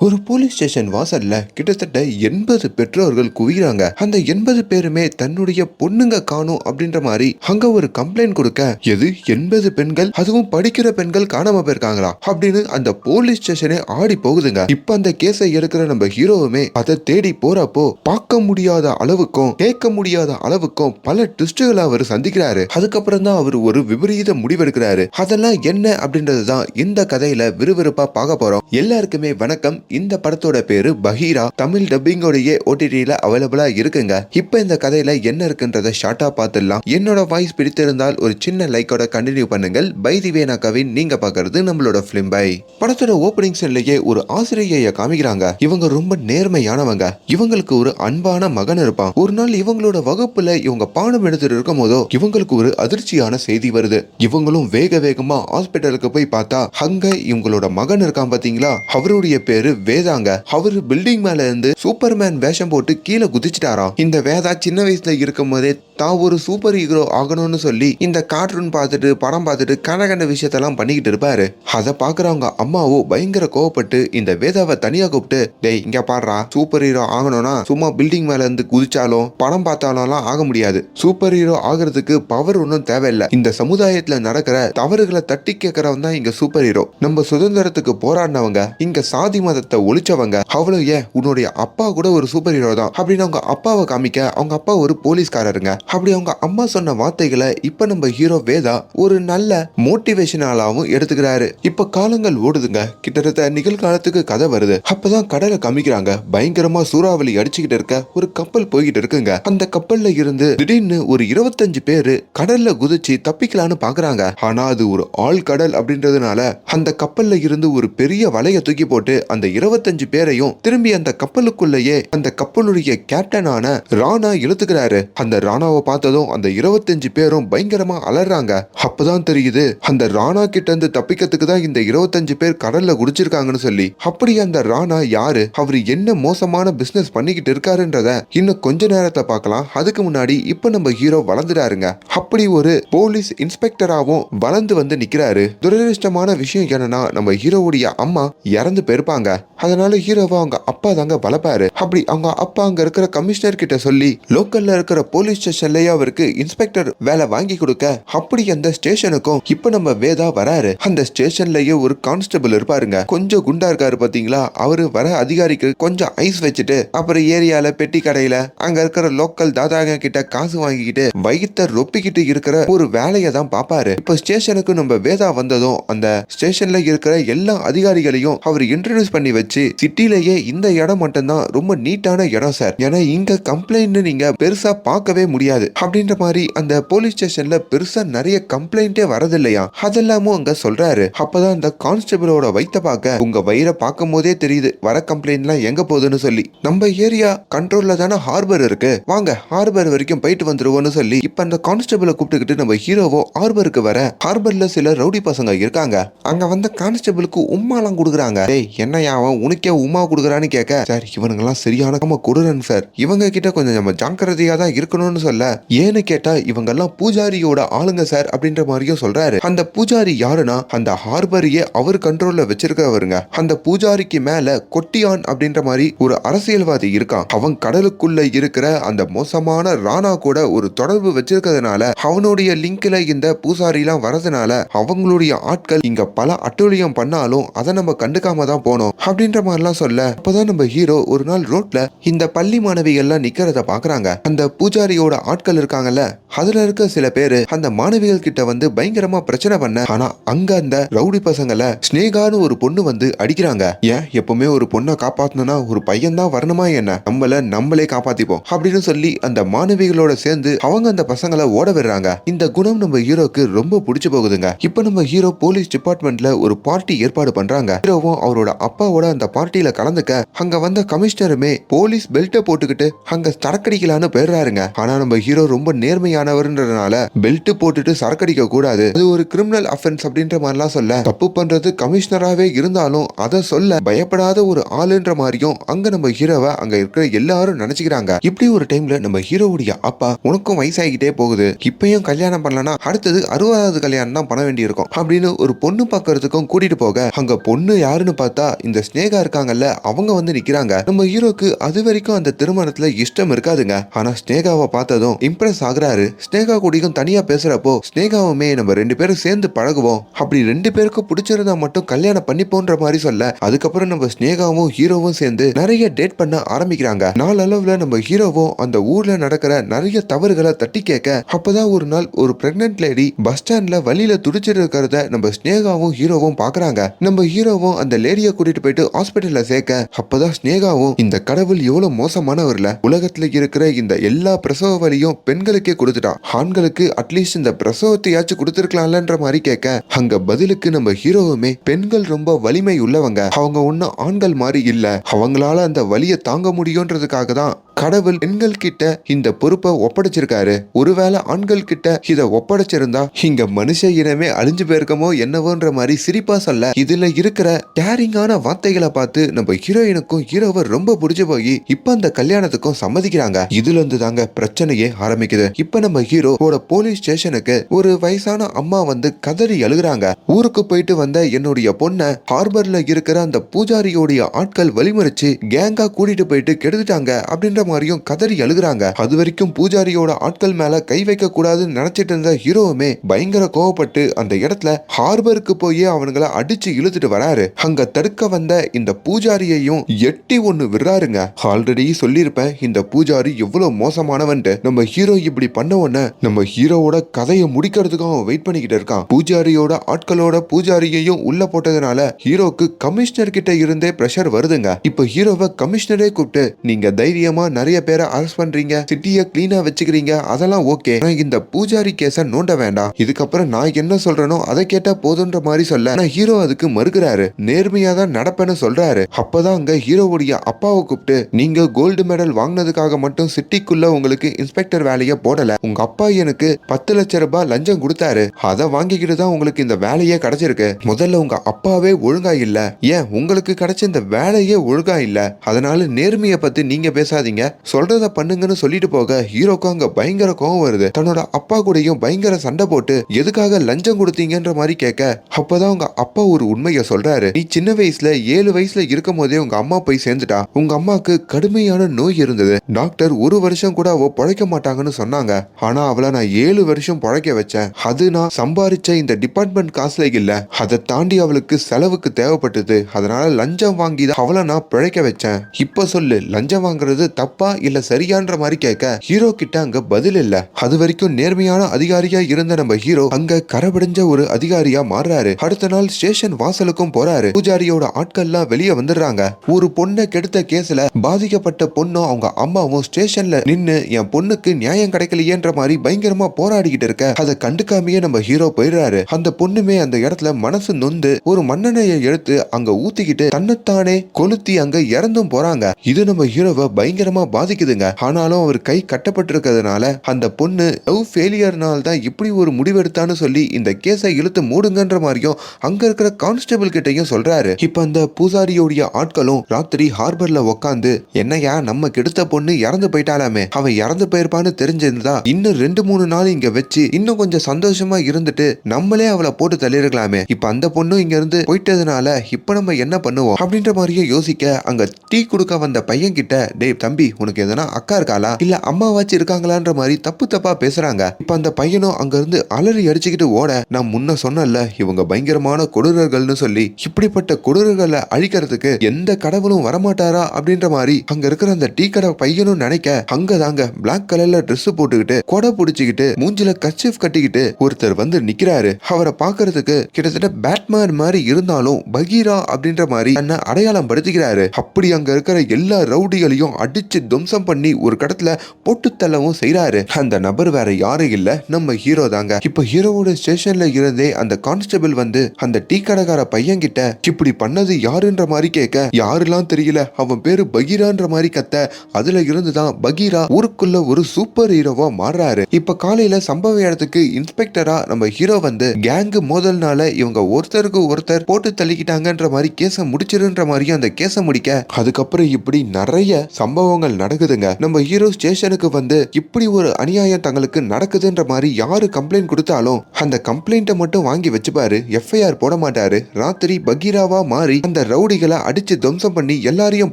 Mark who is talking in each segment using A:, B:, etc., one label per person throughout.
A: ஒரு police station வாசல்ல கிட்டத்தட்ட எண்பது பெற்றோர்கள் குவிகிறாங்க அந்த எண்பது பேருமே தன்னுடைய பொண்ணுங்க காணும் அப்படின்ற மாதிரி அங்க ஒரு கம்ப்ளைண்ட் கொடுக்க எது? எண்பது பெண்கள்? அதுவும் படிக்கிற பெண்கள் காணாம போயிருக்காங்களா? அப்படின்னு அந்த போலீஸ் ஸ்டேஷனே ஆடி போகுதுங்க. இப்ப அந்த கேஸை எடுக்கிற நம்ம ஹீரோவுமே அதை தேடி போறப்போ பார்க்க முடியாத அளவுக்கும் கேட்க முடியாத அளவுக்கும் பல ட்விஸ்டுகளை அவர் சந்திக்கிறாரு. அதுக்கப்புறம் தான் அவர் ஒரு விபரீத முடிவெடுக்கிறாரு. அதெல்லாம் என்ன அப்படின்றது தான் இந்த கதையில விறுவிறுப்பா பார்க்க போறோம். எல்லாருக்குமே வணக்கம். இந்த படத்தோட பேரு பஹீரா. தமிழ் டப்பிங்கோடயே ஓடிடியில அவைலபிளா இருக்குங்க. இப்ப இந்த கதையில என்ன இருக்குன்றத ஷார்ட்டா பார்த்துடலாம். என்னோட வாய்ஸ் பிடித்திருந்தால் ஒரு சின்ன லைக்கோட கண்டினியூ பண்ணுங்கள். பை திவேனா கவின் நீங்க பாக்குறது நம்மளோட பிலிம் பை. படத்தோட ஓப்பனிங் சீன்லயே ஒரு ஆசிரியைய காமிக்கிறாங்க. இவங்க ரொம்ப நேர்மையானவங்க. இவங்களுக்கு ஒரு அன்பான மகன் இருப்பான். ஒரு நாள் இவங்களோட வகுப்புல இவங்க பாடம் எடுத்துட்டு இருக்கும் போதோ இவங்களுக்கு ஒரு அதிர்ச்சியான செய்தி வருது. இவங்களும் வேக வேகமா ஹாஸ்பிட்டலுக்கு போய் பார்த்தா அங்க இவங்களோட மகன் இருக்கான் பாத்தீங்களா? அவருடைய பேரு வேதாங்க. அவர் பில்டிங் மேல இருந்து சூப்பர்மேன் வேஷம் போட்டு கீழே குதிச்சிட்டாராம். இந்த வேதா சின்ன வயசுல இருக்கும் போதே தான் ஒரு சூப்பர் ஹீரோ ஆகணும்னு சொல்லி இந்த கார்ட்டூன் பார்த்துட்டு படம் பார்த்துட்டு கண்ட கண்ட விஷயத்தெல்லாம் பண்ணிக்கிட்டு இருப்பாரு. அதை பாக்குறவங்க அம்மாவோ பயங்கர கோவப்பட்டு இந்த வேதாவை தனியா கூப்பிட்டு டேய் இங்க பாடுறா சூப்பர் ஹீரோ ஆகணும்னா சும்மா பில்டிங் மேல இருந்து குதிச்சாலும் படம் பார்த்தாலும் ஆக முடியாது. சூப்பர் ஹீரோ ஆகிறதுக்கு பவர் ஒன்றும் தேவையில்லை. இந்த சமுதாயத்துல நடக்கிற தவறுகளை தட்டி கேட்கறவன் தான் இங்க சூப்பர் ஹீரோ நம்ம சுதந்திரத்துக்கு போராடினவங்க இங்க சாதி மதத்தை ஒழிச்சவங்க அவ்வளவு ஏன் உன்னுடைய அப்பா கூட ஒரு சூப்பர் ஹீரோ தான்? அப்படின்னு அவங்க அப்பாவை காமிக்க அவங்க அப்பா ஒரு போலீஸ்காரருங்க. அப்படி அவங்க அம்மா சொன்ன வார்த்தைகளை இப்ப நம்ம ஹீரோ வேதா ஒரு நல்ல மோட்டிவேஷனாலாவும் எடுத்துக்கிறாரு. இப்ப காலங்கள் ஓடுதுங்க. கிட்டத்தட்ட நிகழ்காலத்துக்கு கதை வருது. அப்பதான் கடலை காமிக்கிறாங்க. பயங்கரமா சூறாவளி அடிச்சுக்கிட்டு இருக்க ஒரு கப்பல் போய்கிட்டு இருக்குங்க. அந்த கப்பல்ல இருந்து திடீர்னு ஒரு இருபத்தஞ்சு பேரு கடல்ல குதிச்சு தப்பிக்கலான்னு பாக்குறாங்க. ஆனா அது ஒரு ஆள் கடல் அப்படின்றதுனால அந்த கப்பல்ல இருந்து ஒரு பெரிய வலைய தூக்கி போட்டு அந்த இருபத்தஞ்சு பேரையும் திரும்பி அந்த கப்பலுக்குள்ளேயே அந்த கப்பலுடைய கேப்டனான ராணா இழுத்துக்கிறாரு. அந்த ராணாவை பார்த்ததும் அந்த இருபத்தஞ்சு பேரும் பயங்கரமா அலறாங்க. அப்பதான் தெரியுது அந்த ராணா கிட்ட இருந்து தப்பிக்கிறதுக்கு தான் இந்த இருபத்தஞ்சு பேர் கடல்ல குடிச்சிருக்காங்கன்னு சொல்லி. அப்படி அந்த ராணா யாரு? அவர் என்ன மோசமான பிசினஸ் பண்ணிக்கிட்டு இருக்காருன்றத இன்னும் கொஞ்ச நேரத்தை பார்க்கலாம். அதுக்கு முன்னாடி இப்ப நம்ம ஹீரோ வளர்ந்துட்டாருங்க. அப்படி ஒரு போலீஸ் இன்ஸ்பெக்டராகவும் வளர்ந்து வந்து நிக்கிறாரு. துரதிருஷ்டமான விஷயம் என்னன்னா நம்ம ஹீரோவுடைய அம்மா இறந்து போயிருப்பாங்க. அதனால ஹீரோவை அவங்க அப்பா தாங்க வளர்ப்பாரு. அப்படி அவங்க அப்பா அங்க இருக்கிற கமிஷனர் கிட்ட சொல்லி லோக்கல்ல இருக்கிற போலீஸ் ஸ்டேஷன்லயே அவருக்கு இன்ஸ்பெக்டர் வேலை வாங்கி கொடுக்க அப்படி அந்த ஸ்டேஷனுக்கும் இப்ப நம்ம வேதா வராரு. அந்த ஸ்டேஷன்லயே ஒரு கான்ஸ்டபிள் இருப்பாருங்க. கொஞ்சம் குண்டா இருக்காரு பாத்தீங்களா? அவரு வர அதிகாரிக்கு கொஞ்சம் ஐஸ் வச்சுட்டு அப்புறம் ஏரியால பெட்டி கடையில அங்க இருக்கிற லோக்கல் தாதாங்க கிட்ட காசு வாங்கிக்கிட்டு வயிற்ற ரொப்பிக்கிட்டு இருக்கிற ஒரு வேலையை தான் பாப்பாரு. இப்ப ஸ்டேஷனுக்கு நம்ம வேதா வந்ததும் அந்த ஸ்டேஷன்ல இருக்கிற எல்லா அதிகாரிகளையும் அவர் இன்ட்ரடியூஸ் பண்ணி வச்சு சிட்டிலேயே இந்த இடம் மட்டும்தான் ரொம்ப நீட்டான இடம் சார் ஏன்னா இங்க கம்ப்ளைண்ட் நீங்க பெருசா பார்க்கவே முடியாது. அப்படின்ற மாதிரி அந்த போலீஸ் ஸ்டேஷன்ல பெருசா நிறைய கம்ப்ளைண்டே வரதில்லையா? அதெல்லாமும் அங்க சொல்றாரு. அப்பதான் அந்த கான்ஸ்டபிளோட வைத்த பார்க்க உங்க வயிறை பார்க்கும் போதே தெரியுது வர கம்ப்ளைண்ட்லாம் எங்க போகுதுன்னு சொல்லி. நம்ம ஏரியா கண்ட்ரோல்ல தானே ஹார்பர் இருக்கு. வாங்க ஹார்பர் வரைக்கும் போயிட்டு வந்துருவோம்னு சொல்லி இப்ப அந்த கான்ஸ்டபிளை கூப்பிட்டுக்கிட்டு நம்ம ஹீரோவோ ஹார்பருக்கு வர ஹார்பர்ல சில ரவுடி பசங்க இருக்காங்க. அங்க வந்த கான்ஸ்டபிளுக்கு உம்மாலாம் கொடுக்குறாங்க. டேய் என்னையா அவன் உனக்கே உமா கொடுக்குறான்னு கேட்க சார் இவனுங்கெல்லாம் சரியான நம்ம கொடுறன் சார். இவங்க கிட்ட கொஞ்சம் நம்ம ஜாக்கிரதையா தான் இருக்கணும்னு சொல்ல. ஏன்னு கேட்டா இவங்கெல்லாம் பூஜாரியோட ஆளுங்க சார் அப்படின்ற மாதிரியும் சொல்றாரு. அந்த பூஜாரி யாருன்னா அந்த ஹார்பரையே அவர் கண்ட்ரோல்ல வச்சிருக்கவருங்க. அந்த பூஜாரிக்கு மேல கொட்டியான் அப்படின்ற மாதிரி ஒரு அரசியல்வாதி இருக்கான். அவன் கடலுக்குள்ள இருக்கிற அந்த மோசமான ராணா கூட ஒரு தொடர்பு வச்சிருக்கிறதுனால அவனுடைய லிங்க்ல இந்த பூசாரிலாம் வரதுனால அவங்களுடைய ஆட்கள் இங்க பல அட்டூழியம் பண்ணாலும் அதை நம்ம கண்டுக்காம தான் போனோம். அப்படின்ற மாதிரிலாம் சொல்ல அப்பதான் நம்ம ஹீரோ ஒரு நாள் ரோட்ல இந்த பள்ளி மாணவிகள்லாம் நிக்கிறத பாக்குறாங்க. அந்த பூஜாரியோட ஆட்கள் இருக்காங்கல்ல அதுல இருக்க சில பேரு அந்த மாணவிகள் கிட்ட வந்து பயங்கரமா பிரச்சனை பண்ண ஆனா அங்க அந்த ரவுடி பசங்கள ஸ்னேகான்னு ஒரு பொண்ணு வந்து அடிக்கிறாங்க. ஏன்? எப்பவுமே ஒரு பொண்ணை காப்பாத்தணும்னா ஒரு பையன் தான் வரணுமா என்ன? நம்மள நம்மளே காப்பாத்திப்போம் அப்படின்னு சொல்லி அந்த மாணவிகளோட சேர்ந்து அவங்க அந்த பசங்களை ஓட விடுறாங்க. இந்த குணம் நம்ம ஹீரோக்கு ரொம்ப பிடிச்சு போகுதுங்க. இப்ப நம்ம ஹீரோ போலீஸ் டிபார்ட்மெண்ட்ல ஒரு பார்ட்டி ஏற்பாடு பண்றாங்க. ஹீரோவும் அவரோட அப்பாவோட அந்த பார்ட்டியில கலந்துக்க அங்க வந்த கமிஷனருமே போலீஸ் பெல்ட்டை போட்டுக்கிட்டு அங்க சரக்கடிக்கலான்னு போயிடுறாருங்க. ஆனா நம்ம ஹீரோ ரொம்ப நேர்மையானவர்ன்றதுனால பெல்ட் போட்டுட்டு சரக்கடிக்க கூடாது. அது ஒரு கிரிமினல் அஃபென்ஸ் அப்படின்ற மாதிரிலாம் சொல்ல தப்பு பண்றது கமிஷனராகவே இருந்தாலும் அதை சொல்ல பயப்படாத ஒரு ஆளுன்ற மாதிரியும் அங்க நம்ம ஹீரோவை அங்க இருக்கிற எல்லாரும் நினைச்சுக்கிறாங்க. இப்படி ஒரு டைம்ல நம்ம ஹீரோவுடைய அப்பா உனக்கும் வயசாகிட்டே போகுது. இப்பயும் கல்யாணம் பண்ணலனா அடுத்தது அறுபதாவது கல்யாணம் தான் பண்ண வேண்டியிருக்கும் அப்படின்னு ஒரு பொண்ணு பார்க்கறதுக்கும் கூட்டிட்டு போக அங்க பொண்ணு யாருன்னு பார்த்தா இந்த ஸ்னேகா இருக்காங்கல்ல அவங்க வந்து நிக்கிறாங்க. நம்ம ஹீரோக்கு அது வரைக்கும் அந்த திருமணத்துல இஷ்டம் இருக்காதுங்க. ஆனா ஸ்னேகாவை பார்த்ததும் இம்ப்ரெஸ் ஆகுறாரு. ஸ்னேகா கூடியும் தனியா பேசுறப்போ ஸ்னேகாவுமே நம்ம ரெண்டு பேரும் சேர்ந்து பழகுவோம். அப்படி ரெண்டு பேருக்கும் பிடிச்சிருந்தா மட்டும் கல்யாணம் பண்ணிப்போன்ற மாதிரி சொல்ல அதுக்கப்புறம் நம்ம ஸ்னேகாவும் ஹீரோவும் சேர்ந்து நிறைய டேட் பண்ண ஆரம்பிக்கிறாங்க. நாளளவுல நம்ம ஹீரோவும் அந்த ஊர்ல நடக்கிற நிறைய தவறுகளை தட்டி கேட்க அப்பதான் ஒரு நாள் ஒரு பிரெக்னென்ட் லேடி பஸ் ஸ்டாண்ட்ல வழியில துடிச்சிட்டு இருக்கிறத நம்ம ஸ்னேகாவும் ஹீரோவும் பாக்குறாங்க நம்ம ஹீரோவும் அந்த லேடியை கூட்டிட்டு போயிட்டு ஹாஸ்பிட்டல்ல சேர்க்க அப்பதான் ஸ்னேகாவும் இந்த கடவுள் எவ்வளவு மோசமானவர்ல உலகத்துல இருக்கிற இந்த எல்லா பிரசவ வழியும் பெண்களுக்கே கொடுத்துட்டான். ஆண்களுக்கு அட்லீஸ்ட் இந்த பிரசவத்தையாச்சும் கொடுத்துருக்கலாம்லன்ற மாதிரி கேட்க அங்க பதிலுக்கு நம்ம ஹீரோவுமே பெண்கள் ரொம்ப வலிமை உள்ளவங்க. அவங்க ஒன்னும் ஆண்கள் மாதிரி இல்ல. அவங்களால அந்த வலியை தாங்க முடியும்ன்றதுக்காக தான் கடவுள் பெண்கள் கிட்ட இந்த பொறுப்பை ஒப்படைச்சிருக்காரு. ஒருவேளை ஆண்கள் கிட்ட இத ஒப்படைச்சிருந்தா இங்க மனுஷ இனமே அழிஞ்சு போயிருக்கமோ என்னவோன்ற மாதிரி சிரிப்பா சொல்ல இதுல இருக்கிற டேரிங்கான வார்த்தைகளை பார்த்து நம்ம ஹீரோயினுக்கும் ஹீரோவை ரொம்ப பிடிச்சு போய் இப்ப அந்த கல்யாணத்துக்கும் சம்மதிக்கிறாங்க. இதுல இருந்து தாங்க பிரச்சனையே ஆரம்பிக்குது. இப்ப நம்ம ஹீரோவோட போலீஸ் ஸ்டேஷனுக்கு ஒரு வயசான அம்மா வந்து கதறி அழுகுறாங்க. ஊருக்கு போயிட்டு வந்த என்னுடைய பொண்ணை ஹார்பர்ல இருக்கிற அந்த பூஜாரியோடைய ஆட்கள் வழிமறிச்சு கேங்கா கூட்டிட்டு போயிட்டு கெடுத்துட்டாங்க அப்படின்ற ராஜ்குமாரியும் கதறி அழுகுறாங்க. அது வரைக்கும் பூஜாரியோட ஆட்கள் மேல கை வைக்க கூடாதுன்னு நினைச்சிட்டு இருந்த ஹீரோவுமே பயங்கர கோவப்பட்டு அந்த இடத்துல ஹார்பருக்கு போய் அவனுங்கள அடிச்சு இழுத்துட்டு வராரு. அங்க தடுக்க வந்த இந்த பூஜாரியையும் எட்டி ஒண்ணு விடுறாருங்க. ஆல்ரெடி சொல்லியிருப்பேன் இந்த பூஜாரி எவ்வளவு மோசமானவன்ட்டு. நம்ம ஹீரோ இப்படி பண்ண உடனே நம்ம ஹீரோவோட கதையை முடிக்கிறதுக்கும் அவன் வெயிட் பண்ணிக்கிட்டு இருக்கான். பூஜாரியோட ஆட்களோட பூஜாரியையும் உள்ள போட்டதுனால ஹீரோக்கு கமிஷனர் கிட்ட இருந்தே பிரஷர் வருதுங்க. இப்போ ஹீரோவை கமிஷனரே கூப்பிட்டு நீங்க தைரியமா நிறைய பேரை அரெஸ்ட் பண்றீங்க சிட்டியை கிளீனா வச்சுக்கிறீங்க அதெல்லாம் ஓகே இந்த பூஜாரி கேஸ நோண்ட வேண்டாம். இதுக்கப்புறம் நான் என்ன சொல்றேனோ அதை கேட்டா போதுன்ற மாதிரி சொல்ல. ஆனா ஹீரோ அதுக்கு மறுக்கிறாரு. நேர்மையா தான் நடப்பேன்னு சொல்றாரு. அப்பதான் அங்க ஹீரோவுடைய அப்பாவை கூப்பிட்டு நீங்க கோல்டு மெடல் வாங்கினதுக்காக மட்டும் சிட்டிக்குள்ள உங்களுக்கு இன்ஸ்பெக்டர் வேலையை போடல. உங்க அப்பா எனக்கு பத்து லட்ச ரூபாய் லஞ்சம் கொடுத்தாரு. அதை வாங்கிக்கிட்டு தான் உங்களுக்கு இந்த வேலையே கிடைச்சிருக்கு. முதல்ல உங்க அப்பாவே ஒழுங்கா இல்ல. ஏன்? உங்களுக்கு கிடைச்ச இந்த வேலையே ஒழுங்கா இல்ல. அதனால நேர்மையை பத்தி நீங்க பேசாதீங்க. சொல்றத பண்ணுங்கன்னு சொல்லிட்டு போக ஹீரோக்கு அங்க பயங்கர கோவம் வருது. தன்னோட அப்பா கூடயும் பயங்கர சண்டை போட்டு எதுக்காக லஞ்சம் கொடுத்தீங்கன்ற மாதிரி கேட்க? அப்பதான் உங்க அப்பா ஒரு உண்மையை சொல்றாரு. நீ சின்ன வயசுல ஏழு வயசுல இருக்கும் போதே உங்க அம்மா போய் சேர்ந்துட்டா உங்க அம்மாக்கு கடுமையான நோய் இருந்தது. டாக்டர் ஒரு வருஷம் கூட அவ பழைக்க மாட்டாங்கன்னு சொன்னாங்க. ஆனா அவளை நான் ஏழு வருஷம் பழைக்க வச்சேன். அது நான் சம்பாரிச்ச இந்த டிபார்ட்மெண்ட் காசுல இல்ல. அதை தாண்டி அவளுக்கு செலவுக்கு தேவைப்பட்டது. அதனால லஞ்சம் வாங்கி தான் அவளை நான் பிழைக்க வச்சேன். இப்ப சொல்லு லஞ்சம் வாங்குறது தப்பு இல்ல சரியான்ற மாதிரி கேட்க ஹீரோ கிட்ட அங்க பதில் இல்ல. அது வரைக்கும் நேர்மையான அதிகாரியா இருந்த நம்ம ஹீரோ அங்க கரபடிஞ்ச ஒரு அதிகாரியா மாறுறாரு. அடுத்த நாள் ஸ்டேஷன் வாசலுக்கும் போறாரு. பூஜாரியோட ஆட்கள்லாம் வெளியே வந்துடுறாங்க. ஒரு பொண்ணை கெடுத்த கேஸ்ல பாதிக்கப்பட்ட பொண்ணும் அவங்க அம்மாவும் ஸ்டேஷன்ல நின்னு என் பொண்ணுக்கு நியாயம் கிடைக்கலையேன்ற மாதிரி பயங்கரமா போராடிக்கிட்டு இருக்க. அதை கண்டுக்காமையே நம்ம ஹீரோ போயிடுறாரு. அந்த பொண்ணுமே அந்த இடத்துல மனசு நொந்து ஒரு மண்ணெண்ணையை எடுத்து அங்க ஊத்திக்கிட்டு தன்னைத்தானே கொளுத்தி அங்க இறந்தும் போறாங்க. இது நம்ம ஹீரோவை பயங்கரமா பாதிக்குதுங்க. ஆனாலும் அவர் கை கட்டப்பட்டிருக்கிறதுனால அந்த பொண்ணு லவ் ஃபெயிலியர்னால தான் இப்படி ஒரு முடிவெடுத்தான்னு சொல்லி இந்த கேஸை இழுத்து மூடுங்கன்ற மாதிரியும் அங்க இருக்கிற கான்ஸ்டபிள் கிட்டையும் சொல்றாரு. இப்ப அந்த பூசாரியோடைய ஆட்களும் ராத்திரி ஹார்பர்ல உக்காந்து என்னையா நம்ம கெடுத்த பொண்ணு இறந்து போயிட்டாலாமே அவன் இறந்து போயிருப்பான்னு தெரிஞ்சிருந்தா இன்னும் ரெண்டு மூணு நாள் இங்க வச்சு இன்னும் கொஞ்சம் சந்தோஷமா இருந்துட்டு நம்மளே அவளை போட்டு தள்ளிருக்கலாமே. இப்ப அந்த பொண்ணு இங்க இருந்து போயிட்டதுனால இப்ப நம்ம என்ன பண்ணுவோம்? அப்படின்ற மாதிரியே யோசிக்க அங்க டீ கொடுக்க வந்த பையன் கிட்ட டேய் தம்பி உனக்கு எதனா அக்கா இருக்காளா? இல்ல அம்மாவாச்சும் இருக்காங்களான்ற மாதிரி தப்பு தப்பா பேசுறாங்க. இப்ப அந்த பையனும் அங்க இருந்து அலறி அடிச்சுக்கிட்டு ஓட நான் முன்ன சொன்னல இவங்க பயங்கரமான கொடூரர்கள்னு சொல்லி இப்படிப்பட்ட கொடூரர்களை அழிக்கிறதுக்கு எந்த கடவுளும் வரமாட்டாரா அப்படின்ற மாதிரி அங்க இருக்கிற அந்த டீ கடை பையனும் நினைக்க அங்கதாங்க பிளாக் கலர்ல ட்ரெஸ் போட்டுக்கிட்டு கொடை பிடிச்சிக்கிட்டு மூஞ்சில கச்சிஃப் கட்டிக்கிட்டு ஒருத்தர் வந்து நிக்கிறாரு. அவரை பாக்குறதுக்கு கிட்டத்தட்ட பேட்மேன் மாதிரி இருந்தாலும் பகீரா அப்படின்ற மாதிரி தன்னை அடையாளம் படுத்திக்கிறாரு. அப்படி அங்க இருக்கிற எல்லா ரவுடிகளையும் அடிச்சு துவம்சம் பண்ணி ஒரு கடத்துல போட்டு தள்ளவும் செய்யறாரு அந்த நபர் வேற யாரும் இல்ல. நம்ம ஹீரோ தாங்க. இப்ப ஹீரோவோட ஸ்டேஷன்ல இருந்தே அந்த கான்ஸ்டபிள் வந்து அந்த டீ கடைக்கார பையன் கிட்ட இப்படி பண்ணது யாருன்ற மாதிரி கேட்க? யாருலாம் தெரியல? அவன் பேரு பகீரான்ற மாதிரி கத்த. அதுல இருந்துதான் பகீரா ஊருக்குள்ள ஒரு சூப்பர் ஹீரோவா மாறுறாரு. இப்ப காலையில சம்பவ இடத்துக்கு இன்ஸ்பெக்டரா நம்ம ஹீரோ வந்து கேங்கு மோதல்னால இவங்க ஒருத்தருக்கு ஒருத்தர் போட்டு தள்ளிக்கிட்டாங்கன்ற மாதிரி கேச முடிச்சிருன்ற மாதிரியும் அந்த கேஸை முடிக்க அதுக்கப்புறம் இப்படி நிறைய சம்பவங்கள் நடக்குதுங்க. நம்ம ஹீரோ ஸ்டேஷனுக்கு வந்து இப்படி ஒரு அநியாயம் தங்களுக்கு நடக்குதுன்ற மாதிரி யாரு கம்ப்ளைண்ட் கொடுத்தாலும் அந்த கம்ப்ளைண்ட்டை மட்டும் வாங்கி வச்சுப்பாரு. எஃப்ஐஆர் போட மாட்டாரு. ராத்திரி பகீராவா மாறி அந்த ரவுடிகளை அடிச்சு துவம்சம் பண்ணி எல்லாரையும்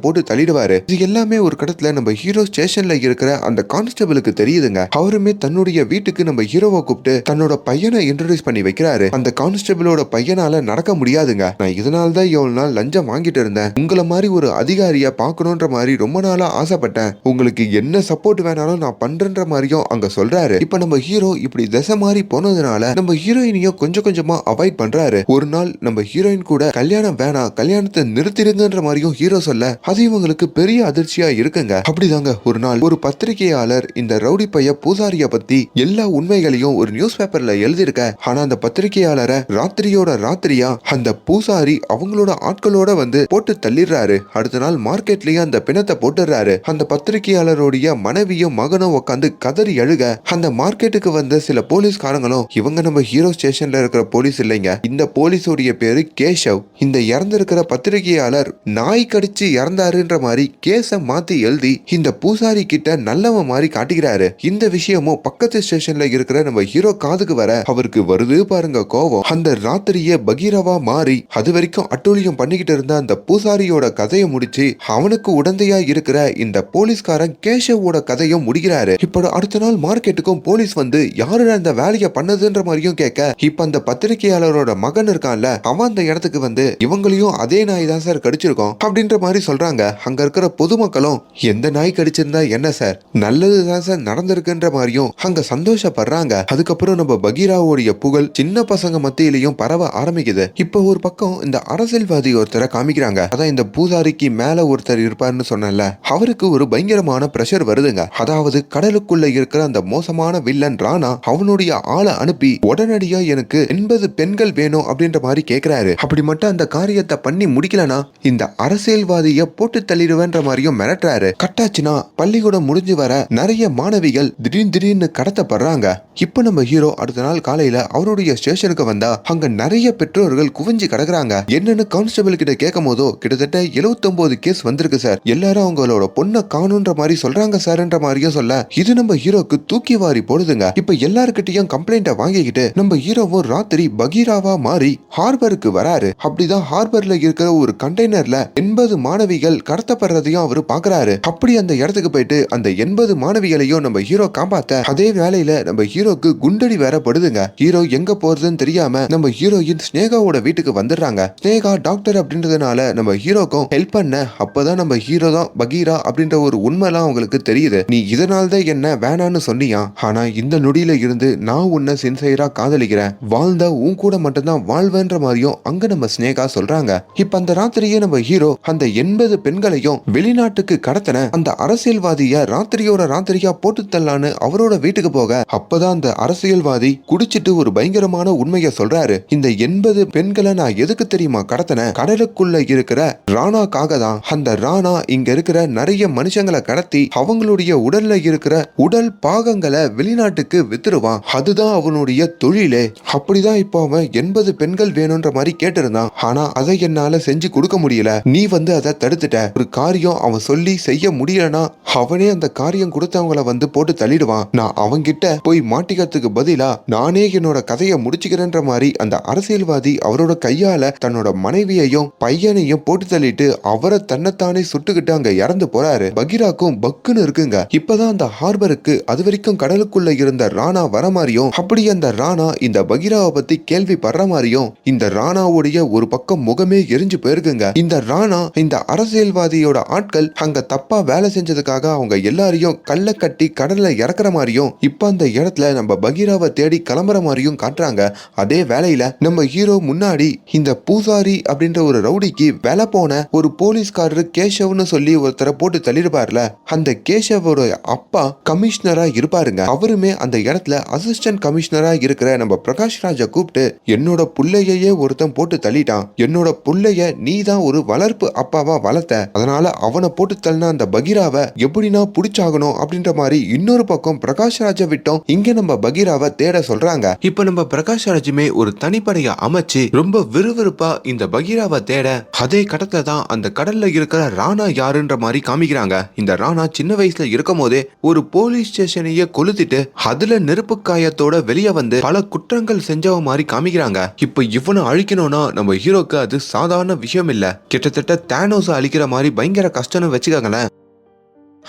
A: போட்டு தள்ளிடுவாரு. இது எல்லாமே ஒரு கடத்துல நம்ம ஹீரோ ஸ்டேஷன்ல இருக்கிற அந்த கான்ஸ்டபிளுக்கு தெரியுதுங்க. அவருமே தன்னுடைய வீட்டுக்கு நம்ம ஹீரோவை கூப்பிட்டு தன்னோட பையனை இன்ட்ரடியூஸ் பண்ணி வைக்கிறாரு. அந்த கான்ஸ்டபிளோட பையனால நடக்க முடியாதுங்க. நான் இதனால தான் இவ்வளவு நாள் லஞ்சம் வாங்கிட்டு இருந்தேன். உங்களை மாதிரி ஒரு அதிகாரியை பார்க்கணுன்ற மாதிரி ரொம்ப நாளா ஆசைப்பட்டேன். உங்களுக்கு என்ன சப்போர்ட் வேணாலும் நான் பண்றேன்ற மாதிரியும் அங்க சொல்றாரு. இப்ப நம்ம ஹீரோ இப்படி திசை மாறி போனதுனால நம்ம ஹீரோயினையும் கொஞ்சம் கொஞ்சமா அவாய்ட் பண்றாரு. ஒரு நாள் நம்ம ஹீரோயின் கூட கல்யாணம் வேணாம் கல்யாணத்தை நிறுத்திடுங்கன்ற மாதிரியும் ஹீரோ சொல்ல அது இவங்களுக்கு பெரிய அதிர்ச்சியா இருக்குங்க. அப்படிதாங்க ஒரு நாள் ஒரு பத்திரிகையாளர் இந்த ரவுடி பைய பூசாரிய பத்தி எல்லா உண்மைகளையும் ஒரு நியூஸ் பேப்பர்ல எழுதியிருக்க. ஆனா அந்த பத்திரிகையாளரை ராத்திரியோட ராத்திரியா அந்த பூசாரி அவங்களோட ஆட்களோட வந்து போட்டு தள்ளிடுறாரு. அடுத்த நாள் மார்க்கெட்லயே அந்த பிணத்தை போட்டுடுறாரு. அந்த பத்திரிகையாளருடைய மனைவியும் மகனும் உட்காந்து கதறி அழுக அந்த மார்க்கெட்டுக்கு வந்த சில போலீஸ்காரங்களும் இவங்க நம்ம ஹீரோ ஸ்டேஷன்ல இருக்கிற போலீஸ் இல்லைங்க. இந்த போலீஸோடைய பேரு கேஷவ் இந்த இறந்திருக்கிற பத்திரிகையாளர் நாய் கடிச்சு இறந்தாருன்ற மாதிரி கேஸ மாத்தி எழுதி இந்த பூசாரி கிட்ட நல்லவன் மாதிரி காட்டிக்கிறாரு. இந்த விஷயமும் பக்கத்து ஸ்டேஷன்ல இருக்கிற நம்ம ஹீரோ காதுக்கு வர அவருக்கு வருது பாருங்க கோவம். அந்த ராத்திரியே பகீரவா மாறி அது வரைக்கும் அட்டூழியம் பண்ணிக்கிட்டு இருந்த அந்த பூசாரியோட கதையை முடிச்சு அவனுக்கு உடந்தையா இருக்கிற இந்த போலீஸ்காரன் கேஷவோட கதையும் முடிக்கிறாரு. இப்போ அடுத்த நாள் மார்க்கெட்டுக்கும் போலீஸ் வந்து யாரு அந்த வேலையை பண்ணதுன்ற மாதிரியும் கேட்க இப்ப அந்த பத்திரிகையாளரோட மகன் இருக்கான்ல அவன் அந்த இடத்துக்கு வந்து இவங்களையும் அதே நாய் தான் சார் கடிச்சிருக்கோம் அப்படின்ற மாதிரி சொல்றாங்க. அங்க இருக்கிற பொதுமக்களும் எந்த நாய் கடிச்சிருந்தா என்ன சார்? நல்லது தான் சார் நடந்திருக்குன்ற மாதிரியும் அங்க சந்தோஷப்படுறாங்க. அதுக்கப்புறம் நம்ம பகீராவோடைய புகழ் சின்ன பசங்க மத்தியிலையும் பரவ ஆரம்பிக்குது. இப்போ ஒரு பக்கம் இந்த அரசியல்வாதி ஒருத்தரை காமிக்கிறாங்க. அதான் இந்த பூசாரிக்கு மேல ஒருத்தர் இருப்பாருன்னு சொன்னல அவருக்கு ஒரு பயங்கரமான பிரஷர் வருதுங்க. அதாவது கடலுக்குள்ள இருக்கிற அந்த மோசமான வில்லன் ராணா அவனுடைய ஆளை அனுப்பி உடனடியா எனக்கு எண்பது பெண்கள் வேணும் அப்படின்ற மாதிரி கேக்குறாரு. அப்படி மட்டும் அந்த காரியத்தை பண்ணி முடிக்கலனா இந்த அரசியல்வாதிய போட்டு தள்ளிடுவேன்ற மாதிரியும் மிரட்டுறாரு. கட்டாச்சுனா பள்ளிக்கூடம் முடிஞ்சு வர நிறைய மாணவிகள் திடீர் திடீர்னு கடத்தப்படுறாங்க. இப்போ நம்ம ஹீரோ அடுத்த நாள் காலையில அவருடைய ஸ்டேஷனுக்கு வந்தா அங்க நிறைய பெற்றோர்கள் குவிஞ்சு கிடக்குறாங்க. என்னன்னு கான்ஸ்டபிள் கிட்ட கேட்கும் போதோ கிட்டத்தட்ட 79 கேஸ் வந்திருக்கு சார். எல்லாரும் அவங்களோட பொண்ணு காணுன்ற மாதிரி சொல்றாங்க சார்ன்ற மாதிரியும் சொல்ல இது நம்ம ஹீரோக்கு தூக்கி வாரி போடுதுங்க. இப்ப எல்லாருக்கிட்டையும் கம்ப்ளைண்ட்டை வாங்கிக்கிட்டு நம்ம ஹீரோவும் ராத்திரி பகீராவா மாறி ஹார்பருக்கு வராரு. அப்படிதான் ஹார்பர்ல இருக்கிற ஒரு கண்டெய்னர்ல எண்பது மாணவிகள் கடத்தப்படுறதையும் அவரு பாக்குறாரு. அப்படி அந்த இடத்துக்கு போயிட்டு அந்த எண்பது மாணவிகளையும் நம்ம ஹீரோ காப்பாத்த அதே வேலையில நம்ம ஹீரோக்கு குண்டடி வேற படுதுங்க. ஹீரோ எங்க போறதுன்னு தெரியாம நம்ம ஹீரோயின் ஸ்னேகாவோட வீட்டுக்கு வந்துடுறாங்க. ஸ்னேகா டாக்டர் அப்படின்றதுனால நம்ம ஹீரோக்கும் ஹெல்ப் பண்ண அப்பதான் நம்ம ஹீரோ தான் பகீரா அப்படின்ற ஒரு உண்மைலாம் அவங்களுக்கு தெரியுது. நீ இதனால தான் என்ன வேணான்னு சொன்னியா? ஆனா இந்த நொடியில இருந்து நான் உன்னை சின்சையரா காதலிக்கிறேன். வாழ்ந்தா உன் கூட மட்டும்தான் வாழ்வேன்ற மாதிரியும் அங்க நம்ம ஸ்னேகா சொல்றாங்க. இப்ப அந்த ராத்திரியே நம்ம ஹீரோ அந்த எண்பது பெண்களையும் வெளிநாட்டுக்கு கடத்தின அந்த அரசியல்வாதிய ராத்திரியோட ராத்திரியா போட்டு தள்ளான்னு அவரோட வீட்டுக்கு போக அப்பதான் அந்த அரசியல்வாதி குடிச்சிட்டு ஒரு பயங்கரமான உண்மையை சொல்றாரு. இந்த எண்பது பெண்களை நான் எதுக்கு தெரியுமா கடத்தின? கடலுக்குள்ள இருக்கிற ராணாக்காக தான் அந்த ராணா இங்க இருக்கிற நிறைய மனுஷங்களை கடத்தி அவங்களுடைய உடல்ல இருக்கிற உடல் பாகங்களை வெளிநாட்டுக்கு வித்துருவான். அதுதான் அவனுடைய தொழிலே. அப்படிதான் இப்போ அவன் எண்பது பெண்கள் வேணும்ன்ற மாதிரி கேட்டிருந்தான். ஆனா அதை என்னால செஞ்சு கொடுக்க முடியல. நீ வந்து அதை தடுத்துட்ட. ஒரு காரியம் அவன் சொல்லி செய்ய முடியலனா அவனே அந்த காரியம் கொடுத்தவங்கள வந்து போட்டு தள்ளிடுவான். நான் அவங்கிட்ட போய் மாட்டிக்கிறதுக்கு பதிலா நானே என்னோட கதையை முடிச்சுக்கிறேன்ற மாதிரி அந்த அரசியல்வாதி அவரோட கையால தன்னோட மனைவியையும் பையனையும் போட்டு தள்ளிட்டு அவரை தன்னைத்தானே சுட்டுக்கிட்டு அங்க இறந்து போறாரு. பகீராக்கும் பக்குன்னு இருக்குங்க. இப்பதான் அந்த ஹார்பருக்கு அது வரைக்கும் கடலுக்குள்ள இருந்த ராணா வர மாதிரியும் அப்படி அந்த ராணா இந்த பகீராவை பத்தி கேள்விப்படுற மாதிரியும் இந்த ராணாவுடைய ஒரு பக்கம் முகமே எரிஞ்சு போயிருக்குங்க. இந்த ராணா இந்த அரசியல்வாதியோட ஆட்கள் அங்க தப்பா வேலை செஞ்சதுக்காக அவங்க எல்லாரையும் கல்ல கட்டி கடல்ல இறக்குற மாதிரியும் இப்ப அந்த இடத்துல நம்ம பகீராவை தேடி கிளம்புற மாதிரியும் காட்டுறாங்க. அதே வேலையில நம்ம ஹீரோ முன்னாடி இந்த பூசாரி அப்படின்ற ஒரு ரவுடிக்கு வேலை போன ஒரு போலீஸ்காரரு கேஷவ்னு சொல்லி ஒருத்தரை போட்டு தள்ளி தள்ளிருப்பார்ல அந்த கேசவோட அப்பா கமிஷனரா இருப்பாருங்க. அவருமே அந்த இடத்துல அசிஸ்டன்ட் கமிஷனரா இருக்கிற நம்ம பிரகாஷ் ராஜை கூப்பிட்டு என்னோட புள்ளையே ஒருத்தன் போட்டு தள்ளிட்டான். என்னோட புள்ளைய நீ தான் ஒரு வளர்ப்பு அப்பாவா வளர்த்த. அதனால அவனை போட்டு தள்ளின அந்த பகீராவை எப்படின்னா புடிச்சாகணும் அப்படின்ற மாதிரி இன்னொரு பக்கம் பிரகாஷ் ராஜை விட்டோம் இங்க நம்ம பகீராவை தேட சொல்றாங்க. இப்ப நம்ம பிரகாஷ் ராஜுமே ஒரு தனிப்படையை அமைச்சு ரொம்ப விறுவிறுப்பா இந்த பகீராவை தேட அதே கடத்துல தான் அந்த கடல்ல இருக்கிற ராணா யாருன்ற மாதிரி காமிக்கிறாங்க. இந்த ராணா சின்ன வயசுல இருக்கும் போதே ஒரு போலீஸ் ஸ்டேஷனையே கொளுத்திட்டு அதுல நெருப்பு காயத்தோட வெளியே வந்து பல குற்றங்கள் செஞ்சவ மாதிரி காமிக்கிறாங்க. இப்ப இவனை அழிக்கணும்னா நம்ம ஹீரோக்கு அது சாதாரண விஷயம் இல்ல. கிட்டத்தட்ட தேனோஸை அழிக்கிற மாதிரி பயங்கர கஷ்டம்னு வச்சுக்கோங்களேன்.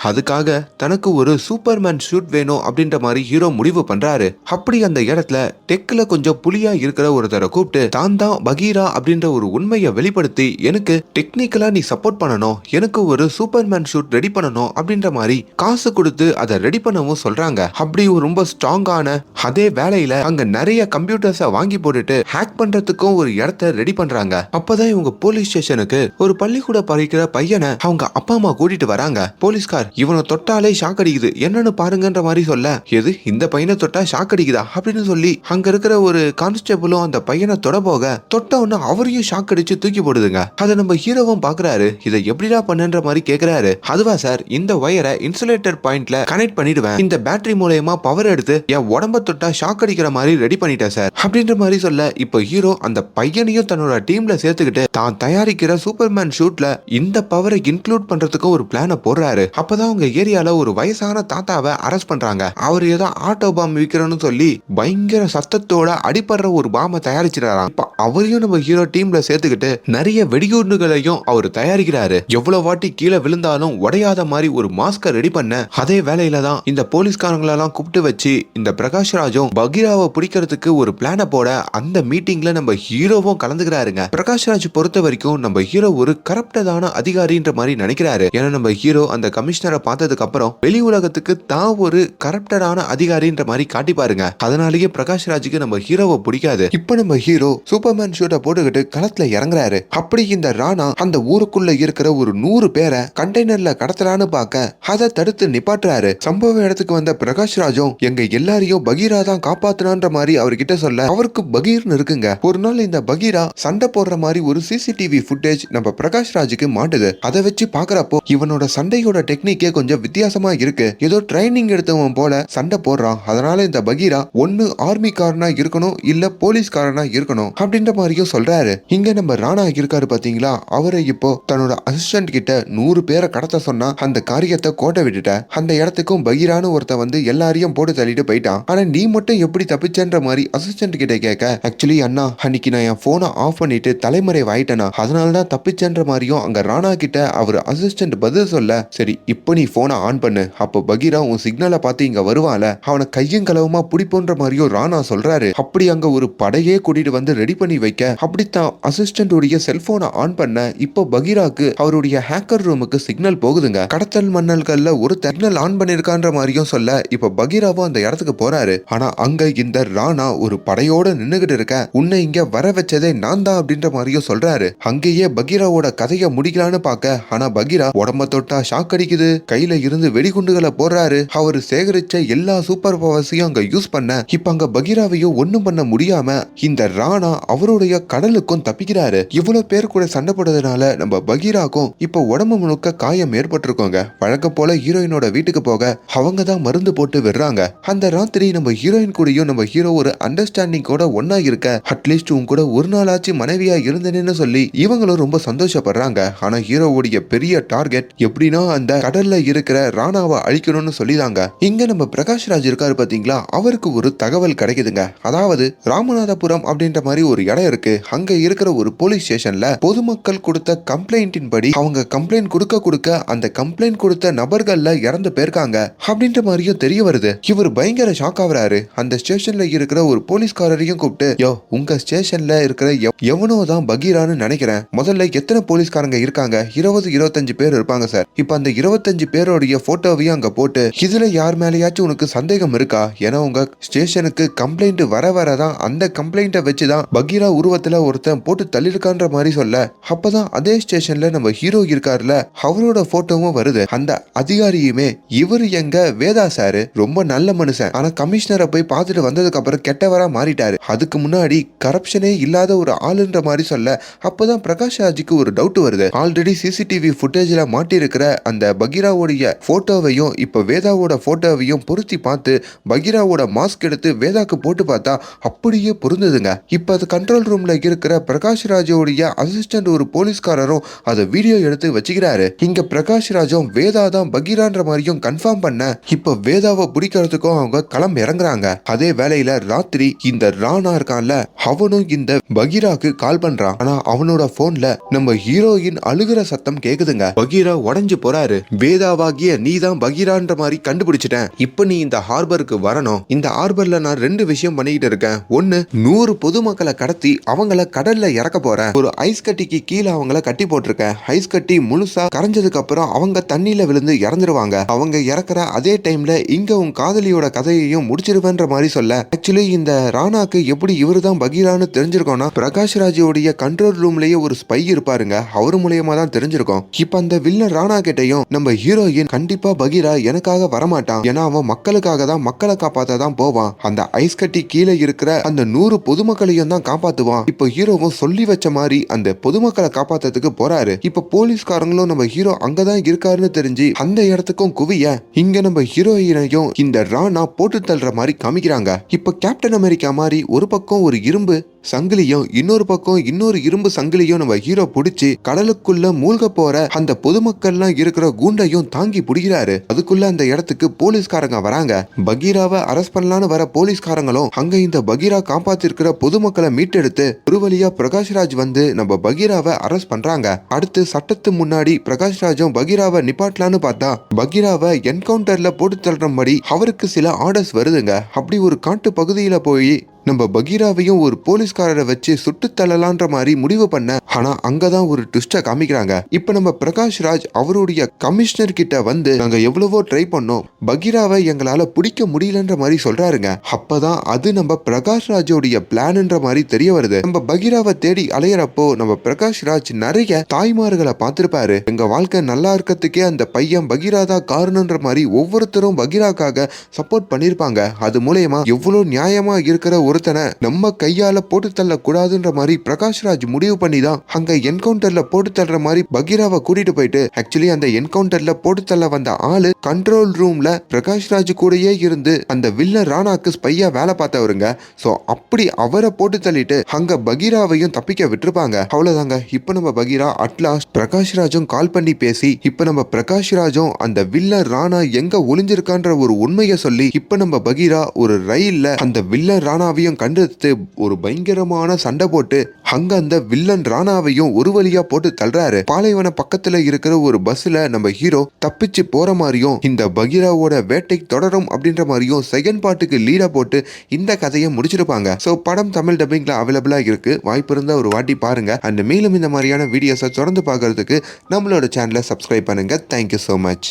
A: அதுக்காக தனக்கு ஒரு சூப்பர்மேன் ஷூட் வேணும் அப்படின்ற மாதிரி ஹீரோ முடிவு பண்றாரு. அப்படி அந்த இடத்துல டெக்ல கொஞ்சம் புலியா இருக்கிற ஒருத்தரை கூப்பிட்டு தான் தான் பகீரா அப்படின்ற ஒரு உண்மையை வெளிப்படுத்தி எனக்கு டெக்னிக்கலா நீ சப்போர்ட் பண்ணணும். எனக்கு ஒரு சூப்பர்மேன் ஷூட் ரெடி பண்ணணும் அப்படின்ற மாதிரி காசு கொடுத்து அதை ரெடி பண்ணவும் சொல்றாங்க. அப்படி ஒரு ரொம்ப ஸ்ட்ராங்கான அதே வேலையில அங்க நிறைய கம்ப்யூட்டர்ஸை வாங்கி போட்டுட்டு ஹேக் பண்றதுக்கும் ஒரு இடத்த ரெடி பண்றாங்க. அப்பதான் இவங்க போலீஸ் ஸ்டேஷனுக்கு ஒரு பள்ளிக்கூட படிக்கிற பையனை அவங்க அப்பா அம்மா கூட்டிட்டு வராங்க. போலீஸ்கார் இவனை தொட்டாலே ஷாக் அடிக்குது என்னன்னு பாருங்கன்ற மாதிரி சொல்ல எது இந்த பையனை தொட்டா ஷாக் அடிக்குதா அப்படின்னு சொல்லி அங்க இருக்கிற ஒரு கான்ஸ்டபிளும் அந்த பையனை தொட போக தொட்ட உடனே அவரையும் ஷாக் அடிச்சு தூக்கி போடுதுங்க. அதை நம்ம ஹீரோவும் பாக்குறாரு. இதை எப்படிடா பண்ணுன்ற மாதிரி கேக்குறாரு. அதுவா சார் இந்த ஒயரை இன்சுலேட்டர் பாயிண்ட்ல கனெக்ட் பண்ணிடுவேன். இந்த பேட்டரி மூலயமா பவர் எடுத்து என் உடம்ப தொட்டா ஷாக் அடிக்கிற மாதிரி ரெடி பண்ணிட்டேன் சார். அப்படின்ற மாதிரி சொல்ல இப்போ ஹீரோ அந்த பையனையும் தன்னோட டீம்ல சேர்த்துக்கிட்டு தான் தயாரிக்கிற சூப்பர்மேன் ஷூட்ல இந்த பவரை இன்க்ளூட் பண்றதுக்கு ஒரு பிளான போடுறாரு. அப்பதான் அவங்க ஏரியால ஒரு வயசான தாத்தாவை அரெஸ்ட் பண்றாங்க. அவர் ஏதோ ஆட்டோ பாம் விற்கிறோன்னு சொல்லி பயங்கர சத்தத்தோட அடிப்படுற ஒரு பாம்பை தயாரிச்சிடறாம் இப்ப அவரையும் நம்ம ஹீரோ டீம்ல சேர்த்துக்கிட்டு நிறைய வெடிகுண்டுகளையும் அவர் தயாரிக்கிறாரு. எவ்வளவு வாட்டி கீழே விழுந்தாலும் உடையாத மாதிரி ஒரு மாஸ்கர் ரெடி பண்ண அதே வேலையில தான் இந்த போலீஸ்காரங்களெல்லாம் கூப்பிட்டு வச்சு இந்த பிரகாஷ் ராஜும் பகீராவை பிடிக்கிறதுக்கு ஒரு பிளான போட அந்த மீட்டிங்ல நம்ம ஹீரோவும் கலந்துக்கிறாருங்க. பிரகாஷ் ராஜ் பொறுத்த வரைக்கும் நம்ம ஹீரோ ஒரு கரப்டதான அதிகாரின்ற மாதிரி நினைக்கிறாரு. ஏன்னா நம்ம ஹீரோ அந்த கமிஷன் பார்த்ததுக்கு அப்புறம் வெளி உலகத்துக்கு தான் ஒரு கரப்டடான அதிகாரின்ற மாதிரி காட்டி பாருங்க. அதனாலேயே பிரகாஷ் ராஜுக்கு நம்ம ஹீரோவை பிடிக்காது. இப்போ நம்ம ஹீரோ சூப்பர்மேன் ஷூட்டை போட்டுக்கிட்டு களத்துல இறங்குறாரு. அப்படி இந்த ராணா அந்த ஊருக்குள்ள இருக்கிற ஒரு நூறு பேரை கண்டெய்னர்ல கடத்தலான்னு பார்க்க அதை தடுத்து நிப்பாட்டுறாரு. சம்பவ இடத்துக்கு வந்த பிரகாஷ் ராஜும் எங்க எல்லாரையும் பகீரா தான் காப்பாத்துனான்ற மாதிரி அவர்கிட்ட சொல்ல அவருக்கு பகீர்னு இருக்குங்க. ஒரு நாள் இந்த பகீரா சண்டை போடுற மாதிரி ஒரு சிசிடிவி ஃபுட்டேஜ் நம்ம பிரகாஷ் ராஜுக்கு மாட்டுது. அதை வச்சு பாக்குறப்போ இவனோட சண்டையோட டெக்னிக்கே கொஞ்சம் வித்தியாசமா இருக்கு. ஏதோ ட்ரைனிங் எடுத்தவன் போல சண்டை போடுறான். அதனால இந்த பகீரா ஒன்னு ஆர்மிக்காரனா இருக்கணும் இல்ல போலீஸ்காரனா இருக்கணும் அப்படின்ற மாதிரியும் சொல்றாரு. இங்க நம்ம ராணா இருக்காரு பாத்தீங்களா? அவரை இப்போ தன்னோட அசிஸ்டன்ட் கிட்ட நூறு பேரை கடத்த சொன்னா அந்த காரியத்தை கோட்டை விட்டுட்ட. அந்த இடத்துக்கும் பகீரான்னு ஒருத்தன் வந்து எல்லாரையும் போட்டு தள்ளிட்டு போயிட்டான். ஆனா நீ மட்டும் எப்படி தப்பிச்சன்ற மாதிரி அசிஸ்டன்ட் கிட்ட கேட்க ஆக்சுவலி அண்ணா அன்னைக்கு நான் என் போனை ஆஃப் பண்ணிட்டு தலைமுறை ஆயிட்டேனா அதனால தான் தப்பிச்சன்ற மாதிரியும் அங்க ராணா கிட்ட அவர் அசிஸ்டன்ட் பதில் சொல்ல சரி இப்போ இப்போ நீ போனை ஆன் பண்ணு. அப்போ பகீரா உன் சிக்னலை பார்த்து இங்க வருவான்ல. அவனை கையும் கலவுமா பிடிப்போன்ற மாதிரியும் ராணா சொல்றாரு. அப்படி அங்க ஒரு படையே கூட்டிட்டு வந்து ரெடி பண்ணி வைக்க அப்படித்தான் அசிஸ்டன்ட் உடைய செல்போனை ஆன் பண்ண இப்போ பகீராக்கு அவருடைய ஹேக்கர் ரூமுக்கு சிக்னல் போகுதுங்க. கடத்தல் மன்னல்கள்ல ஒரு சிக்னல் ஆன் பண்ணிருக்கான்ற மாதிரியும் சொல்ல இப்ப பகீராவும் அந்த இடத்துக்கு போறாரு. ஆனா அங்க இந்த ராணா ஒரு படையோட நின்னுகிட்டு இருக்க உன்னை இங்க வர வச்சதே நான் தான் அப்படின்ற மாதிரியும் சொல்றாரு. அங்கேயே பகீராவோட கதையை முடிக்கலான்னு பார்க்க ஆனா பகீரா உடம்ப தொட்டா ஷாக் அடிக்குது. கையில இருந்து வெடிகுண்டுகளை போடுறாரு. அவர் சேகரிச்ச எல்லா சூப்பர் பவர்ஸையும் அங்க யூஸ் பண்ண இப்ப அங்க பகீராவையும் ஒண்ணும் பண்ண முடியாம இந்த ராணா அவருடைய கடலுக்கும் தப்பிக்கிறாரு. இவ்வளவு பேர் கூட சண்டை போடுறதுனால நம்ம பகீராக்கும் இப்ப உடம்பு முழுக்க காயம் ஏற்பட்டிருக்கோங்க. வழக்கம் போல ஹீரோயினோட வீட்டுக்கு போக அவங்க தான் மருந்து போட்டு விடுறாங்க. அந்த ராத்திரி நம்ம ஹீரோயின் கூடயும் நம்ம ஹீரோ ஒரு அண்டர்ஸ்டாண்டிங் கூட ஒன்னா இருக்க அட்லீஸ்ட் உன் கூட ஒரு நாளாச்சு மனைவியா இருந்தேன்னு சொல்லி இவங்களும் ரொம்ப சந்தோஷப்படுறாங்க. ஆனா ஹீரோவுடைய பெரிய டார்கெட் எப்படின்னா அந்த கடல்ல இருக்கிற ராணாவை அழிக்கணும்னு சொல்லிதாங்க. இங்க நம்ம பிரகாஷ் ராஜ் இருக்காரு பாத்தீங்களா? அவருக்கு ஒரு தகவல் கிடைக்குதுங்க. அதாவது ராமநாதபுரம் அப்படின்ற மாதிரி ஒரு இடம் இருக்கு. அங்க இருக்கிற ஒரு போலீஸ் ஸ்டேஷன்ல பொதுமக்கள் கொடுத்த கம்ப்ளைண்டின் படி அவங்க கம்ப்ளைண்ட் கொடுக்க கொடுக்க அந்த கம்ப்ளைண்ட் கொடுத்த நபர்கள்ல இறந்து போயிருக்காங்க அப்படின்ற மாதிரியும் தெரிய வருது. இவர் பயங்கர ஷாக் ஆகுறாரு. அந்த ஸ்டேஷன்ல இருக்கிற ஒரு போலீஸ்காரரையும் கூப்பிட்டு யோ உங்க ஸ்டேஷன்ல இருக்கிற எவனோ தான் பகீரான்னு நினைக்கிறேன். முதல்ல எத்தனை போலீஸ்காரங்க இருக்காங்க? இருபது இருபத்தஞ்சு பேர் இருப்பாங்க சார். இப்ப அந்த இருபத்தஞ்சு இருபத்தஞ்சு பேருடைய போட்டோவையும் அங்க போட்டு இதுல யார் மேலேயாச்சும் உனக்கு சந்தேகம் இருக்கா? ஏன்னா உங்க ஸ்டேஷனுக்கு கம்ப்ளைண்ட் வர வரதான் அந்த கம்ப்ளைண்ட்டை வச்சுதான் பகீரா உருவத்துல ஒருத்தன் போட்டு தள்ளிருக்கான்ற மாதிரி சொல்ல அப்பதான் அதே ஸ்டேஷன்ல நம்ம ஹீரோ இருக்காருல அவரோட போட்டோவும் வருது. அந்த அதிகாரியுமே இவரு எங்க வேதா சாரு? ரொம்ப நல்ல மனுஷன். ஆனா கமிஷனரை போய் பார்த்துட்டு வந்ததுக்கு அப்புறம் கெட்டவரா மாறிட்டாரு. அதுக்கு முன்னாடி கரப்ஷனே இல்லாத ஒரு ஆளுன்ற மாதிரி சொல்ல அப்பதான் பிரகாஷ் ராஜுக்கு ஒரு டவுட் வருது. ஆல்ரெடி சிசிடிவி ஃபுட்டேஜ்ல மாட்டிருக்கிற அந்த பகீராவுடைய போட்டோவையும் இப்ப வேதாவோட போட்டோவையும் பொருத்தி பார்த்து பகீராவோட மாஸ்க் எடுத்து வேதாக்கு போட்டு பார்த்தா அப்படியே பொருந்ததுங்க. இப்ப அது கண்ட்ரோல் ரூம்ல இருக்கிற பிரகாஷ் ராஜோடைய அசிஸ்டன்ட் ஒரு போலீஸ்காரரும் அதை வீடியோ எடுத்து வச்சுக்கிறாரு. இங்க பிரகாஷ் ராஜும் வேதா தான் பகீரான்ற மாதிரியும் கன்ஃபார்ம் பண்ண இப்ப வேதாவை பிடிக்கிறதுக்கும் அவங்க களம் இறங்குறாங்க. அதே வேலையில ராத்திரி இந்த ராணா இருக்கான்ல அவனும் இந்த பகீராக்கு கால் பண்றான். ஆனா அவனோட போன்ல நம்ம ஹீரோயின் அழுகிற சத்தம் கேக்குதுங்க. பகீரா உடஞ்சு போறாரு. வேதாவாகிய நீ தான் பகீரான்ற மாதிரி கண்டுபிடிச்சிட்டேன். இப்ப நீ இந்த ஹார்பருக்கு வரணும். இந்த ஹார்பர்ல நான் ரெண்டு விஷயம் பண்ணிக்கிட்டு இருக்கேன். ஒன்னு நூறு பொதுமக்களை கடத்தி அவங்கள கடல்ல இறக்க போறேன். ஒரு ஐஸ் கட்டிக்கு கீழே அவங்கள கட்டி போட்டிருக்கேன். ஐஸ் கட்டி முழுசா கரைஞ்சதுக்கு அப்புறம் அவங்க தண்ணியில விழுந்து இறந்துருவாங்க. அவங்க இறக்குற அதே டைம்ல இங்க உன் காதலியோட கதையையும் முடிச்சிருவேன்ற மாதிரி சொல்ல. ஆக்சுவலி இந்த ராணாக்கு எப்படி இவர் தான் பகீரான்னு தெரிஞ்சிருக்கோம்னா பிரகாஷ் ராஜோடைய கண்ட்ரோல் ரூம்லயே ஒரு ஸ்பை இருப்பாருங்க. அவர் மூலியமா தான் தெரிஞ்சிருக்கோம். இப்ப அந்த வில்லன் ராணா கிட்டையும் நம்ம ஹீரோயின் கண்டிப்பா பகீரா எனக்காக வரமாட்டான். ஏன்னா அவன் மக்களுக்காக தான் மக்களை காப்பாத்த தான் போவான். அந்த ஐஸ் கட்டி கீழே இருக்கிற அந்த நூறு பொதுமக்களையும் தான் காப்பாத்துவான். இப்போ ஹீரோவும் சொல்லி வச்ச மாதிரி அந்த பொதுமக்களை காப்பாத்துறதுக்கு போறாரு. இப்ப போலீஸ்காரங்களும் நம்ம ஹீரோ அங்கதான் இருக்காருன்னு தெரிஞ்சு அந்த இடத்துக்கும் குவிய இங்க நம்ம ஹீரோயினையும் இந்த ராணா போட்டு தள்ளுற மாதிரி காமிக்கிறாங்க. இப்ப கேப்டன் அமெரிக்கா மாதிரி ஒரு பக்கம் ஒரு இரும்பு சங்கிலியும் இன்னொரு பக்கம் இன்னொரு இரும்பு சங்கிலியும் நம்ம ஹீரோ பிடிச்சி கடலுக்குள்ள மூழ்க போற அந்த பொதுமக்கள்லாம் இருக்கிற கூண்டையும் தாங்கி பிடிக்கிறாரு. அதுக்குள்ள அந்த இடத்துக்கு போலீஸ்காரங்க வராங்க. பகீராவை அரஸ்ட் பண்ணலான்னு வர போலீஸ்காரங்களும் அங்க இந்த பகீரா காப்பாத்திருக்கிற பொதுமக்களை மீட்டெடுத்து ஒரு வழியா பிரகாஷ்ராஜ் வந்து நம்ம பகீராவை அரஸ்ட் பண்றாங்க. அடுத்து சட்டத்து முன்னாடி பிரகாஷ்ராஜும் பகீராவை நிப்பாட்டலான்னு பார்த்தா பகீராவை என்கவுண்டர்ல போட்டு தள்ளுறபடி அவருக்கு சில ஆர்டர்ஸ் வருதுங்க. அப்படி ஒரு காட்டு பகுதியில போய் நம்ம பகீராவையும் ஒரு போலீஸ்காரரை வச்சு சுட்டு தள்ளலான்ற மாதிரி முடிவு பண்ண ஆனா அங்கதான் ஒரு ட்விஸ்ட காமிக்கிறாங்க. இப்ப நம்ம பிரகாஷ் ராஜ் அவருடைய கமிஷனர் கிட்ட வந்து நாங்க எவ்வளவோ ட்ரை பண்ணோம். பகீராவை எங்களால பிடிக்க முடியலன்ற மாதிரி சொல்றாருங்க. அப்பதான் அது நம்ம பிரகாஷ் ராஜோடைய பிளான்ன்ற மாதிரி தெரிய வருது. நம்ம பகீராவை தேடி அலையிறப்போ நம்ம பிரகாஷ் ராஜ் நிறைய தாய்மார்களை பார்த்திருப்பாரு. எங்க வாழ்க்கை நல்லா இருக்கிறதுக்கே அந்த பையன் பகீரா தான் காரணம்ன்ற மாதிரி ஒவ்வொருத்தரும் பகீராக்காக சப்போர்ட் பண்ணிருப்பாங்க. அது மூலயமா எவ்வளவு நியாயமா இருக்கிற ஒருத்தனை நம்ம கையால போட்டு தள்ள கூடாதுன்ற மாதிரி பிரகாஷ் ராஜ் முடிவு பண்ணி தான் அங்க என்கவுண்டர்ல போட்டு தள்ளுற மாதிரி பகீராவை கூட்டிட்டு போயிட்டு ஆக்சுவலி அந்த என்கவுண்டர்ல போட்டு தள்ள வந்த ஆளு கண்ட்ரோல் ரூம்ல பிரகாஷ் ராஜ் கூடயே இருந்து அந்த வில்ல ராணாக்கு ஸ்பையா வேலை பார்த்தவருங்க. சோ அப்படி அவரை போட்டு தள்ளிட்டு அங்க பகீராவையும் தப்பிக்க விட்டுருப்பாங்க. அவ்வளவுதாங்க. இப்ப நம்ம பகீரா அட்லாஸ்ட் பிரகாஷ் ராஜும் கால் பண்ணி பேசி இப்ப நம்ம பிரகாஷ் ராஜும் அந்த வில்ல ராணா எங்க ஒளிஞ்சிருக்கான்ற ஒரு உண்மையை சொல்லி இப்ப நம்ம பகீரா ஒரு ரயில்ல அந்த வில்லன் ராணாவையும் கண்டெடுத்து ஒரு பயங்கரமான சண்டை போட்டு அங்க அந்த வில்லன் ராணாவையும் ஒரு வழியா போட்டு தள்ளுறாரு. பாலைவன பக்கத்துல இருக்கிற ஒரு பஸ்ல நம்ம ஹீரோ தப்பிச்சு போற மாதிரியும் இந்த பகீராவோட வேட்டை தொடரும் அப்படின்ற மாதிரியும் செகண்ட் பார்ட்டுக்கு லீடா போட்டு இந்த கதையை முடிச்சிருப்பாங்க. சோ படம் தமிழ் டப்பிங்ல அவைலபிளா இருக்கு. வாய்ப்பு இருந்தா ஒரு வாட்டி பாருங்க. அண்ட் மேலும் இந்த மாதிரியான வீடியோஸை தொடர்ந்து பார்க்கறதுக்கு நம்மளோட சேனலை சப்ஸ்கிரைப் பண்ணுங்க. Thank you so much